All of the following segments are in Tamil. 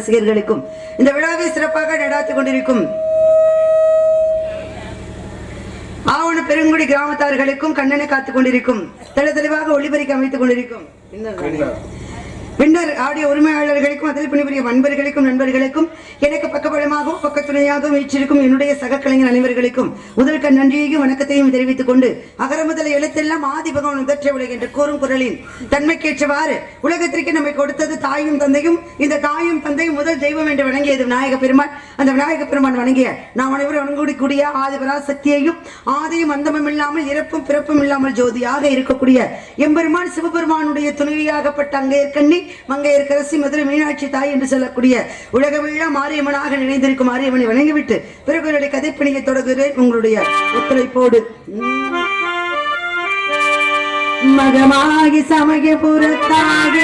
ரசிகர்களுக்கும் இந்த விழாவை சிறப்பாக நடாத்திக் கொண்டிருக்கும் ஆவண பெருங்குடி கிராமத்தார்களுக்கும் கண்ணனை காத்துக் கொண்டிருக்கும் தெளிவாக ஒளிபரிக்க அமைத்துக் கொண்டிருக்கும். பின்னர் ஆடிய உரிமையாளர்களுக்கும் அதில் பணிபுரிய நண்பர்களுக்கும் நண்பர்களுக்கும் எனக்கு பக்கபலமாகவும் பக்கத்துணையாகவும் வீச்சிருக்கும் என்னுடைய சக கலைஞர் அனைவர்களுக்கும் முதல் நன்றியையும் வணக்கத்தையும் தெரிவித்துக் கொண்டு அகர முதல எழுத்தெல்லாம் ஆதி பகவான் உதற்ற உலக என்று கூறும் குரலின் தன்மைக்கேற்றவாறு உலகத்திற்கு நம்மை கொடுத்தது தாயும் தந்தையும் இந்த தாயும் தந்தையும் முதல் தெய்வம் என்று வணங்கியது விநாயக பெருமான் அந்த விநாயக பெருமான் வணங்கிய நாம் அனைவரும் வணங்கக்கூடிய ஆதி பராசக்தியையும் ஆதியும் அந்தமும் இல்லாமல் இறப்பும் பிறப்பும் இல்லாமல் ஜோதியாக இருக்கக்கூடிய எம்பெருமான் சிவபெருமானுடைய துணைவியாகப்பட்ட அங்கேற்கண்ணி மங்கையர்கரசி மதுரை மீனாட்சி தாய் என்று சொல்லக்கூடிய உலக விழா மாரியம்மனாக நினைந்திருக்கும் மாரியம்மனை வணங்கிவிட்டு பிறகு என்னுடைய கதைப்பணியை தொடங்குகிறேன். உங்களுடைய ஒத்துழைப்போடு. மகமாகி சமய சமயபுரத்தாக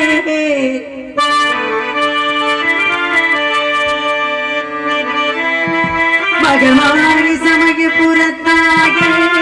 மகமாகி சமயபுரத்தாக கண்கொடுக்கும்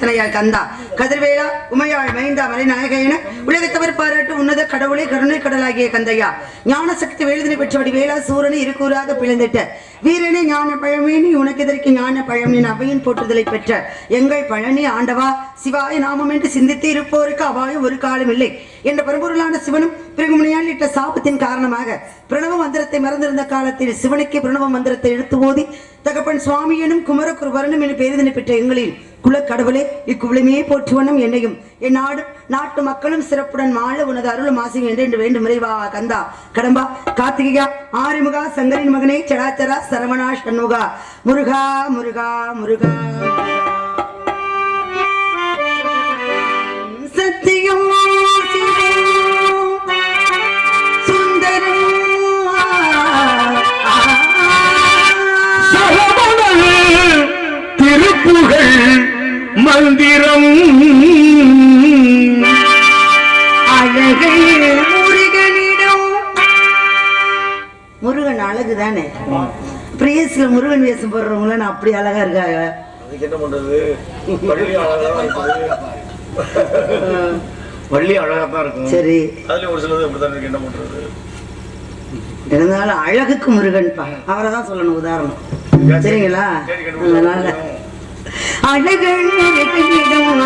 சிந்தாக்குளம் கந்தா? கதிர்வேலா உமையாள் மைந்தா மலைநாயக என உலகத்தவர் பாராட்டு உன்னத கடவுளே கருணை கடலாகிய கந்தையா. ஞான சக்தி வேலுதனை பெற்றபடி வேளா சூரனை இருக்கூறாக பிளந்திட்ட வீரனே ஞான பழமேனி உனக்கு எதற்கு ஞான பழமின் அவையின் போற்றுதலை பெற்ற எங்கள் பழனி ஆண்டவா சிவாய நாமம் என்று சிந்தித்து இருப்போருக்கு அபாயம் ஒரு காலம் இல்லை. என்ற பரம்பொருளான சிவனும் பிறகுமுனையால் இட்ட சாபத்தின் காரணமாக பிரணவ மந்திரத்தை மறந்திருந்த காலத்தில் சிவனுக்கு பிரணவ மந்திரத்தை எடுத்து ஓதி தகப்பன் சுவாமியனும் குமரகுருவரனும் என பேரிதனை பெற்ற எங்களின் குலக்கடவுளே இக்குவளமே போற்றுவனும் என்னையும் என் நாடு நாட்டு மக்களும் சிறப்புடன் மாள உனது அருளும் ஆசையும் என்று வேண்டும் விரைவா கந்தா கடம்பா கார்த்திகையா ஆறுமுகா சங்கரின் மகனே சடாச்சரா சரவணா சண்முகா முருகா முருகா முருகா. சத்தியம் சுந்தரம். திருப்புகழ் மந்திரம். அழகை முருகனிடம். முருகன் அழகு தானே பிரியஸ்ல முருகன் வேஷம் போடுறவங்கள நான் அப்படி அழகா இருக்காங்க. அதுக்கு என்ன பண்றது? வள்ளி அழகா தான் இருக்கும். சரி. அதுல ஒரு சிலது அப்படித்தான் இருக்கு. என்ன பண்றது? இருந்தாலும் அழகுக்கு முருகன் பா அவரை தான் சொல்லணும் உதாரணம். சரிங்களா? அதனால அழகன்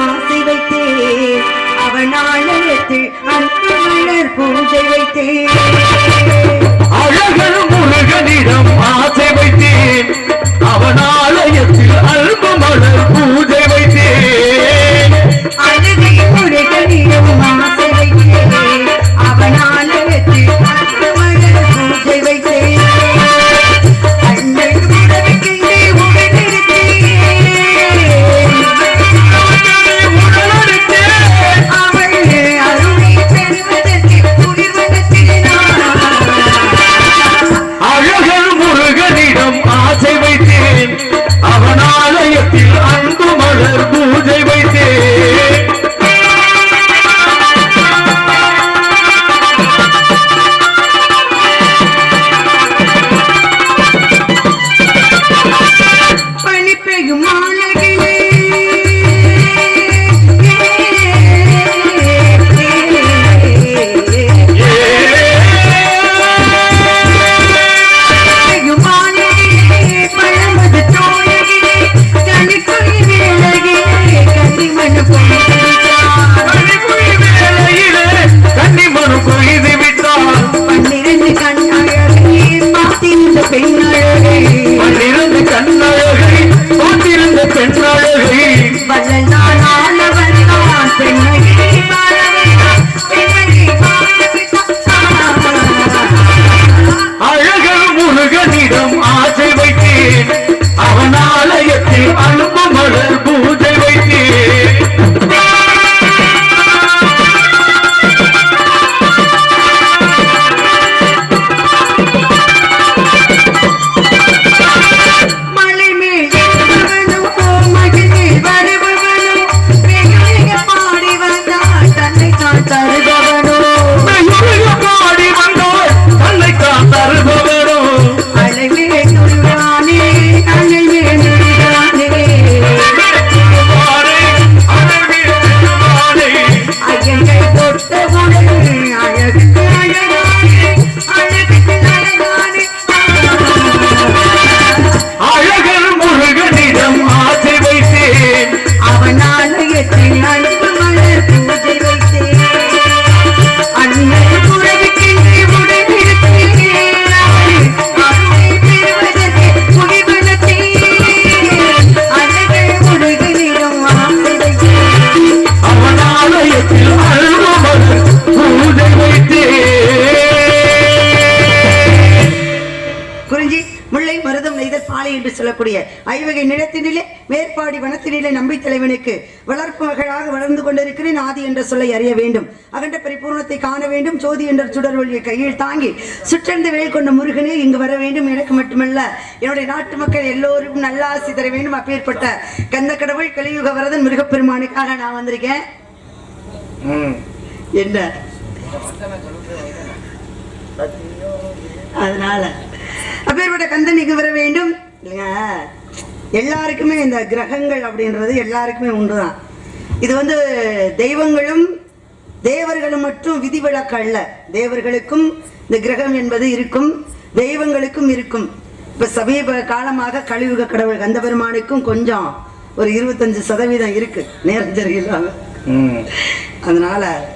ஆசை வைத்தேன் அவன் ஆலயத்தில் அன்பு மலர் பூஜை வைத்தேன் அழகர் இதயத்தில் ஆலயத்தில் அன்பு மலர் வேண்டும். அகண்ட பரிபூர்ணத்தை காண வேண்டும். ஜோதி என்ற சுடர் ஒளியை கையில் தாங்கி சுற்றர்ந்து வேல் கொண்ட முருகனே இங்கு வர வேண்டும். எனக்கு மட்டுமல்ல என்னுடைய நாட்டு மக்கள் எல்லோருக்கும் நல்ல ஆசி தர வேண்டும். அப்பேற்பட்ட கந்த கடவுள் கலியுக வரதன் முருகப்பெருமானுக்காக நான் வந்திருக்கேன். என்ன? அதனால. அப்பேற்பட்ட கந்தன் இங்கு வர வேண்டும். இல்லைங்க. எல்லாருக்குமே இந்த கிரகங்கள் அப்படின்றது எல்லாருக்குமே உண்டுதான் இது வந்து தெய்வங்களும் தேவர்களும் மட்டும் விதிவிலக்கு அல்ல தேவர்களுக்கும் இந்த கிரகம் என்பது இருக்கும் தெய்வங்களுக்கும் இருக்கும். இப்ப சமீப காலமாக கழிவுக கடவுள் கந்த பெருமானுக்கும் கொஞ்சம் ஒரு இருபத்தஞ்சு சதவீதம் இருக்கு. நேரம் சரியில்லாம. ம். அதனால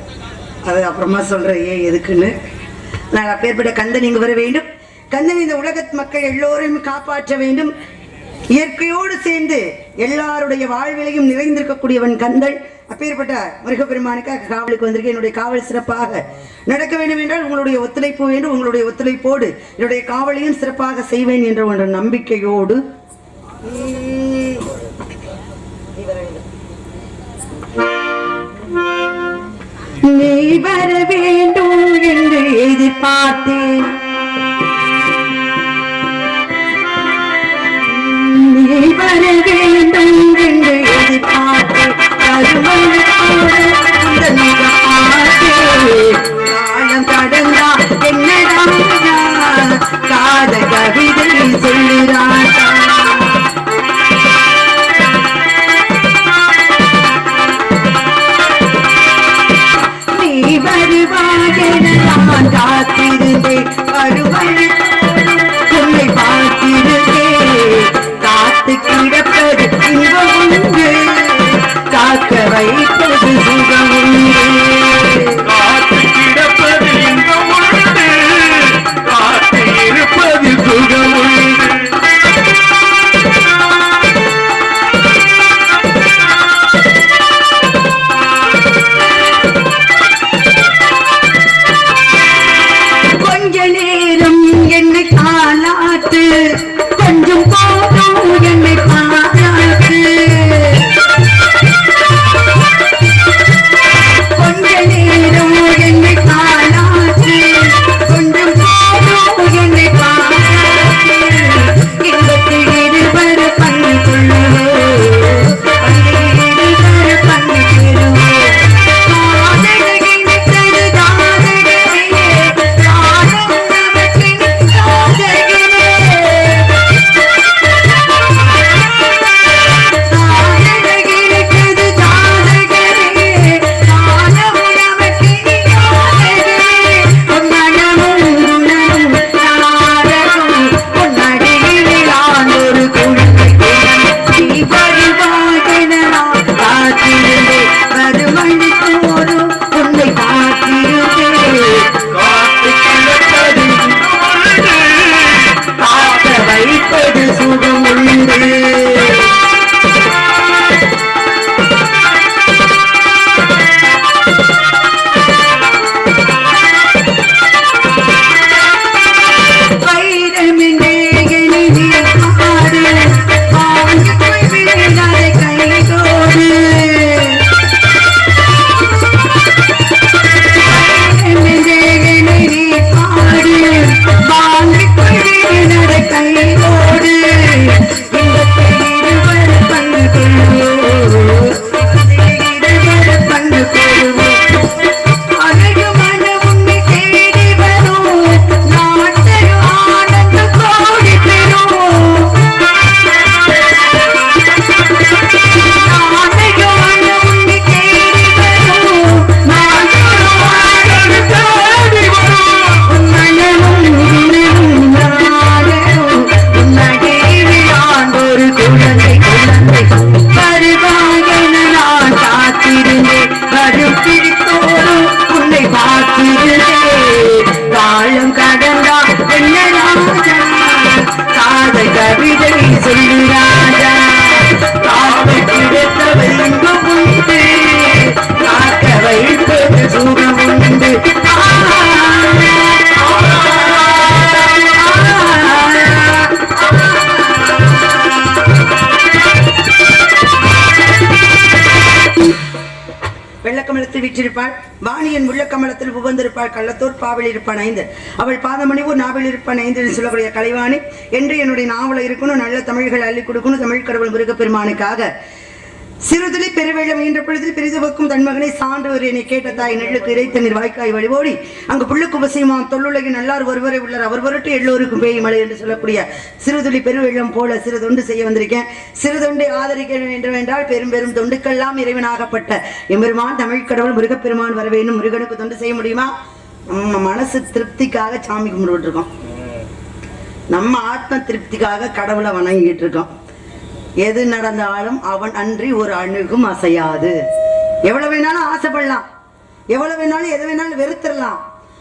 அது அப்புறமா சொல்றேன் ஏன் எதுக்குன்னு. நான் அப்பேற்பட்ட கந்தன் இங்கு வர வேண்டும். கந்தன் இந்த உலகத் மக்கள் எல்லோரையும் காப்பாற்ற வேண்டும். இயற்கையோடு சேர்ந்து எல்லாருடைய வாழ்விலையும் நிறைந்திருக்கக்கூடியவன் கந்தன். அப்பேற்பட்ட முருகப்பெருமானுக்காக காவலுக்கு வந்திருக்கேன் என்னுடைய காவல் சிறப்பாக நடக்க வேண்டும் என்றால் உங்களுடைய ஒத்துழைப்பு வேண்டும். உங்களுடைய ஒத்துழைப்போடு என்னுடைய காவலையும் சிறப்பாக செய்வேன் என்ற ஒன்ற நம்பிக்கையோடு. நீ வர வேண்டும் என்று எதிர்பார்த்தேன். நீ வர வேண்டும் கருமணத்தோடு இந்த என்னடா காத கவிதை வெள்ளக்கமலத்தில் வீற்றிருப்பாள். வாணியன் உள்ளக்கமலத்தில் புகழ்ந்திருப்பாள் கள்ளத்தூர் பாவில் இருப்பான் ஐந்து அவள் பாதமணிவூர் நாவில் இருப்பான் ஐந்து என்று சொல்லக்கூடிய கலைவாணி. என்று என்னுடைய நாவல இருக்கணும் நல்ல தமிழ்கள் அள்ளி கொடுக்கணும் தமிழ் கடவுள் முருகப்பெருமானுக்காக. சிறுதுளி பெருவெள்ளம் என்ற பொழுதில் பெரிதுவக்கும் தன்மகனை சான்றவர் என்னை கேட்ட தாய் நெல்லுக்கு இறைத்தண்ணீர் வாய்க்காய் வழிபோடி அங்கு புள்ளுக்கு உபசியமாம் தொல்லுலகின் நல்லார் ஒருவரை உள்ளார். அவர் பொருட்டு எல்லோருக்கும் பேய் மலை என்று சொல்லக்கூடிய சிறுதுளி பெருவெள்ளம் போல சிறு தொண்டு செய்ய வந்திருக்கேன். சிறு தொண்டை ஆதரிக்க வேண்டும் என்றால் பெரும் பெரும் தொண்டுக்கெல்லாம் இறைவனாகப்பட்ட எம்பெருமான் தமிழ் கடவுள் முருகப்பெருமான் வர வேண்டும். முருகனுக்கு தொண்டு செய்ய முடியுமா? நம்ம மனசு திருப்திக்காக சாமி கும்பிட்டு இருக்கோம். நம்ம ஆத்ம திருப்திக்காக கடவுளை வணங்கிட்டு இருக்கோம். எது நடந்தாலும் அவன் அன்றி ஒரு அணுகும் அசையாது. எவ்வளவு வேணாலும் ஆசைப்படலாம். எவ்வளவு வேணாலும் எது வேணாலும் வெறுத்துடலாம்.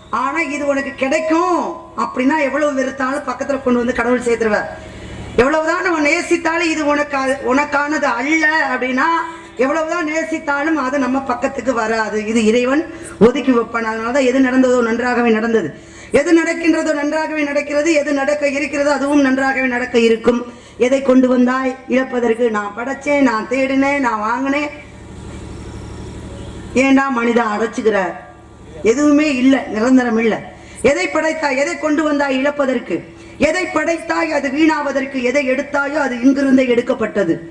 ஆனா இது உனக்கு கிடைக்கும் அப்படின்னா எவ்வளவு வெறுத்தாலும் பக்கத்துல கொண்டு வந்து கடவுள் சேர்த்துருவ. எவ்வளவுதான் நம்ம நேசித்தாலும் இது உனக்கு உனக்கானது அல்ல அப்படின்னா எவ்வளவுதான் நேசித்தாலும் அது நம்ம பக்கத்துக்கு வராது. இது இறைவன் ஒதுக்கி வைப்பான். அதனாலதான் எது நடந்ததோ நன்றாகவே நடந்தது. எது நடக்கின்றதோ நன்றாகவே நடக்கிறது எது நடக்க இருக்கிறதோ அதுவும் நன்றாகவே நடக்க இருக்கும். எதை கொண்டு வந்தாய்? இழப்பதற்கு நான் படைச்சேன் நான் தேடினேன் நான் வாங்கினேன். ஏண்டா மனிதா அடைச்சுக்கிற? எதுவுமே இல்லை நிரந்தரம் இல்லை. எதை படைத்தாய்? எதை கொண்டு வந்தாய் இழப்பதற்கு? எதை படைத்தாய்? அது வீணாவதற்கு எதை எடுத்தாயோ அது இங்கிருந்தே எடுக்கப்பட்டது.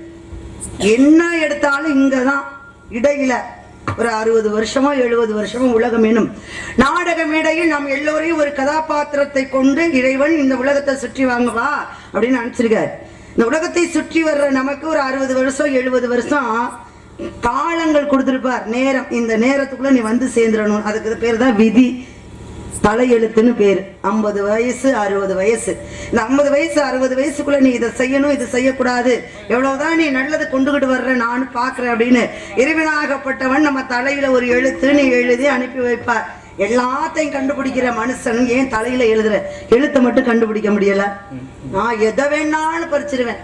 என்ன எடுத்தாலும் இங்கதான் இடையில. ஒரு அறுபது வருஷமோ எழுபது வருஷமோ உலகம் எனும் நாடக மேடையில் நாம் எல்லோரையும் ஒரு கதாபாத்திரத்தை கொண்டு இறைவன் இந்த உலகத்தை சுற்றி வாங்குவா அப்படின்னு நினைச்சிருக்காரு இந்த உலகத்தை சுற்றி வர்ற நமக்கு ஒரு அறுபது வருஷம் எழுபது வருஷம் காலங்கள் கொடுத்துருப்பார். நேரம். இந்த நேரத்துக்குள்ள நீ வந்து சேர்ந்துடணும். அதுக்கு பேர் தான் விதி. தலையெழுத்துன்னு பேர். ஐம்பது வயசு அறுபது வயசு. இந்த ஐம்பது வயசு அறுபது வயசுக்குள்ள நீ இதை செய்யணும் இது செய்யக்கூடாது. எவ்வளவுதான் நீ நல்லது கொண்டுகிட்டு வர்ற நானும் பார்க்குறேன் அப்படின்னு இறைவனாகப்பட்டவன் நம்ம தலையில ஒரு எழுத்து நீ எழுதி அனுப்பி வைப்பார். எல்லாத்தையும் கண்டுபிடிக்கிற மனுஷன் ஏன் தலையில எழுதுற? எழுத்தை மட்டும் கண்டுபிடிக்க முடியல. நான் எதை வேணாலும் பறிச்சிருவேன்.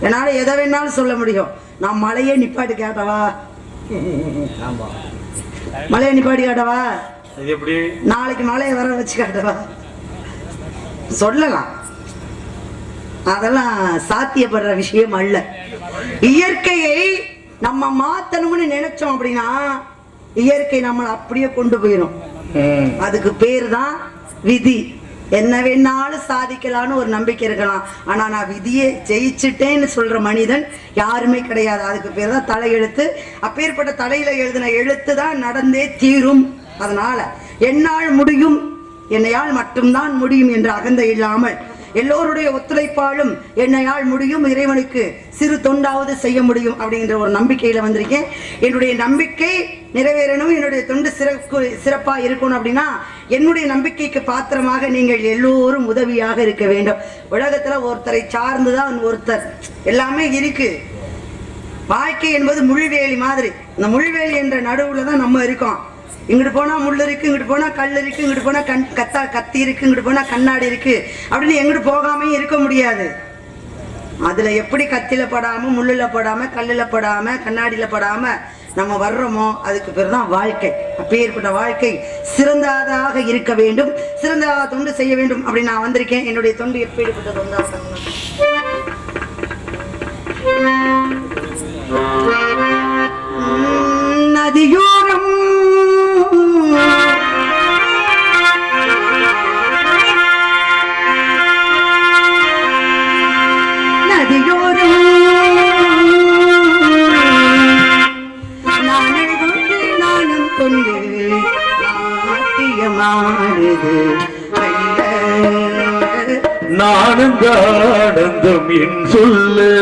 என்னால எதை வேணாலும் சொல்ல முடியும். நான் மலையே நிப்பாட்டி கேட்டவா? மலையை நிப்பாட்டி காட்டவா? நாளைக்கு மழையை வர வச்சு காட்டவா? சொல்லலாம். அதெல்லாம் சாத்தியப்படுற விஷயம் அல்ல. இயற்கையை நம்ம மாத்தணும்னு நினைச்சோம் அப்படின்னா இயற்கை நம்மளை அப்படியே கொண்டு போயிடும். அதுக்கு பேர் தான் விதி. என்ன வேணாலும் சாதிக்கலாம்னு ஒரு நம்பிக்கை இருக்கலாம். ஆனா நான் விதியை ஜெயிச்சுட்டேன்னு சொல்ற மனிதன் யாருமே கிடையாது. அதுக்கு பேர் தான் தலையெழுத்து. அப்பேற்பட்ட தலையில எழுதின எழுத்து தான் நடந்தே தீரும். அதனால என்னால் முடியும். என்னையால் மட்டும்தான் முடியும் என்ற அகந்தை இல்லாமல் எல்லோருடைய ஒத்துழைப்பாலும் என்னையால் முடியும். இறைவனுக்கு சிறு தொண்டாவது செய்ய முடியும் அப்படிங்கிற ஒரு நம்பிக்கையில வந்திருக்கேன். என்னுடைய நம்பிக்கை நிறைவேறணும். என்னுடைய தொண்டு சிறப்பு சிறப்பாக இருக்கணும் அப்படின்னா என்னுடைய நம்பிக்கைக்கு பாத்திரமாக நீங்கள் எல்லோரும் உதவியாக இருக்க வேண்டும். உலகத்துல ஒருத்தரை சார்ந்துதான் ஒருத்தர். எல்லாமே இருக்கு. வாழ்க்கை என்பது முள்வேலி மாதிரி. இந்த முள்வேலி என்ற நடுவுல தான் நம்ம இருக்கோம். இங்கிட்டு போனா முள் இருக்கு இங்கிட்டு போனா கல் இருக்கு இங்கிட்டு போனா கண் கத்தா கத்தி இருக்கு இங்கிட்டு போனா கண்ணாடி இருக்கு. அப்படின்னு எங்கிட்டு போகாம இருக்க முடியாது. அதுல எப்படி கத்தில படாம முள்ளுல படாம கல்லுல படாம கண்ணாடியில படாம நம்ம வர்றோமோ அதுக்கு பேர் தான் வாழ்க்கை. அப்பேற்பட்ட வாழ்க்கை சிறந்ததாக இருக்க வேண்டும். சிறந்ததாக தொண்டு செய்ய வேண்டும். அப்படி நான் வந்திருக்கேன். என்னுடைய தொண்டு எப்பேற்பட்ட தொண்டா நதியோ என் சொல்லு.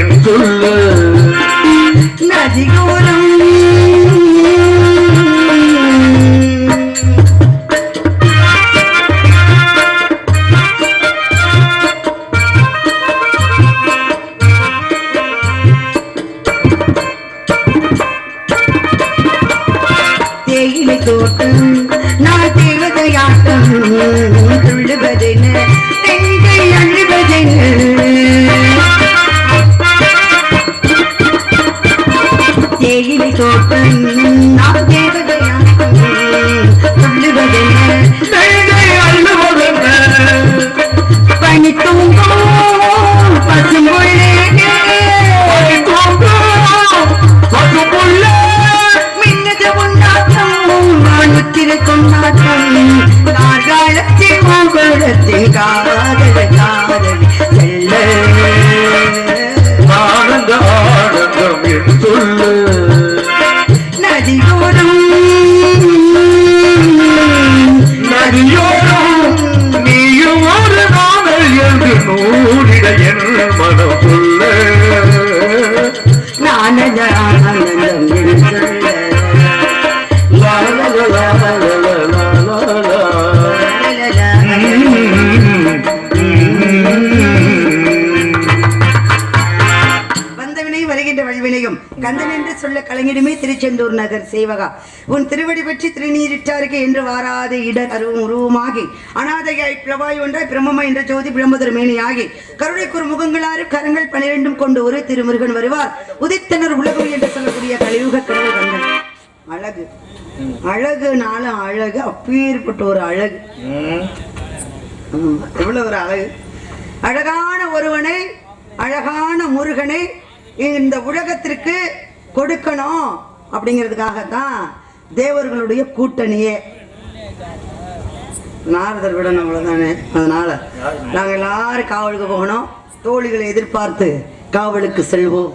ஆனந்தம் என் வருகின்ற வல்வினையும் கந்தன் என்று சொல்ல கலைஞருமே திருச்செந்தூர் நகர் சேவகா. உன் திருவடி பற்றி திருநீரிட்டாருக்கு என்று வாராத இடர் அருவும் உருவமாகி. அனாதையாய் பிளவாய் ஒன்றாய் பிரம்மமா என்ற ஜோதி பிரம்மதர் மேனியாகி. கருணைக்குறு முகங்களாறு கரங்கள் பனிரெண்டும் கொண்டு ஒரு திருமுருகன் வருவார். உதித்தனர் உலகம் என்று சொல்லக்கூடிய கலியுக கடவுள் கந்தன். அழகு. அழகுனாலும் அழகு. அப்பேற்பட்ட ஒரு அழகு. எவ்வளவு ஒரு அழகு? அழகான ஒருவனை அழகான முருகனை இந்த உலகத்திற்கு கொடுக்கணும் அப்படிங்கிறதுக்காக தான் தேவர்களுடைய கூட்டணியே. நாரதர் விடணும் அவ்வளவுதானே? அதனால நாங்கள் எல்லாரும் காவலுக்கு போகணும். தோழிகளை எதிர்பார்த்து காவலுக்கு செல்வோம்.